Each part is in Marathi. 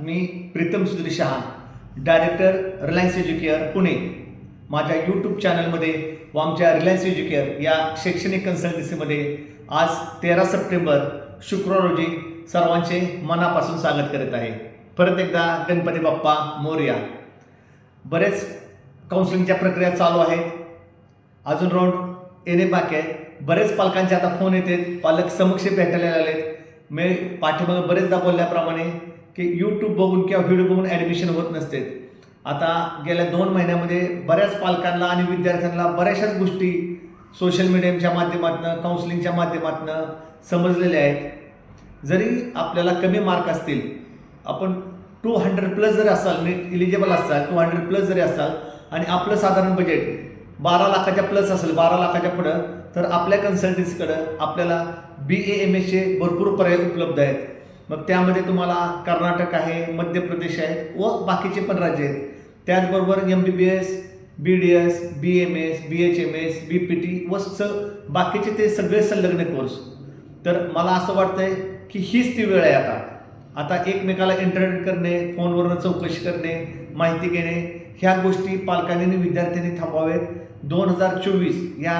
मी Pritam Sudhir Shah director Reliance Educare Pune. माझ्या यूट्यूब चॅनलमध्ये व आमच्या रिलायन्स एज्युकेअर या शैक्षणिक कन्सल्टन्सीमध्ये आज तेरा सप्टेंबर शुक्रवार रोजी सर्वांचे मनापासून स्वागत करत आहे. परत एकदा गणपती बाप्पा मोर्या. बरेच काउन्सिलिंगच्या प्रक्रिया चालू आहेत. अजून राऊंड येणे बाकी आहेत बरेच पालकांचे आता फोन येतात पालक समक्ष भेटायला आलेत मी पाठीमागे बरेचदा बोलल्याप्रमाणे की यूट्यूब बघून किंवा व्हिडिओ बघून ॲडमिशन होत नसते. आता गेल्या दोन महिन्यामध्ये बऱ्याच पालकांना आणि विद्यार्थ्यांना बऱ्याचशाच गोष्टी सोशल मीडियाच्या माध्यमातून काउन्सिलिंगच्या माध्यमातून समजलेल्या आहेत. जरी आपल्याला कमी मार्क असतील आपण टू हंड्रेड प्लस जरी असाल नीट इलिजिबल असाल टू हंड्रेड प्लस जरी असाल आणि आपलं साधारण बजेट बारा लाखाच्या प्लस असेल बारा लाखाच्या पुढं तर आपल्या कन्सल्टन्सीकडं आपल्याला बी ए एम एसचे भरपूर पर्याय उपलब्ध आहेत. मग त्यामध्ये तुम्हाला कर्नाटक आहे मध्य प्रदेश आहे व बाकीचे पण राज्य आहेत. त्याचबरोबर M B B S B D S B M S B H M S B P T व स बाकीचे ते सगळे संलग्न कोर्स तर मला असं वाटतंय की हीच ती वेळ आहे आता. आता एकमेकाला इंटरनेट करणे फोनवरनं चौकशी करणे माहिती घेणे ह्या गोष्टी पालकांनी आणि विद्यार्थ्यांनी थांबवावेत दोन हजार चोवीस या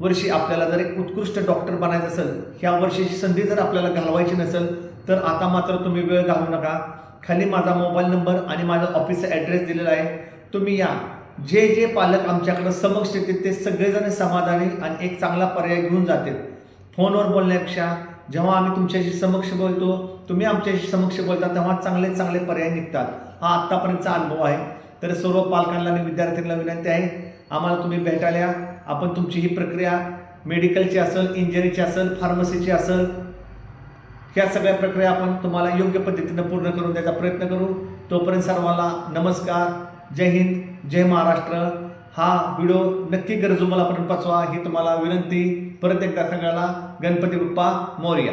वर्षी आपल्याला जर एक उत्कृष्ट डॉक्टर बनायचं असेल ह्या वर्षीची संधी जर आपल्याला घालवायची नसेल तर आता मात्र तुम्ही वेळ घालू नका. खाली माझा मोबाईल नंबर आणि माझा ऑफिसचा ॲड्रेस दिलेला आहे. तुम्ही या. जे जे पालक आमच्याकडे समक्ष येतील ते सगळेजण समाधानी आणि एक चांगला पर्याय घेऊन जातील. फोनवर बोलण्यापेक्षा जेव्हा आम्ही तुमच्याशी समक्ष बोलतो तुम्ही आमच्याशी समक्ष बोलता तेव्हा चांगले चांगले पर्याय निघतात. हा आत्तापर्यंतचा अनुभव आहे. तर सर्व पालकांना आणि विद्यार्थ्यांना विनंती आहे आम्हाला तुम्ही भेटायला या. आपण तुमची ही प्रक्रिया मेडिकलची असेल इंजिनिअरिंगची असेल फार्मसीची असेल ह्या सगळ्या प्रक्रिया आपण तुम्हाला योग्य पद्धतीनं पूर्ण करून द्यायचा प्रयत्न करू. तोपर्यंत सर्वांना नमस्कार. जय हिंद जय महाराष्ट्र. हा व्हिडिओ नक्की गरजू मला पर्यंत पाचवा ही तुम्हाला विनंती. परत एकदा सगळ्याला गणपती बाप्पा मौर्या.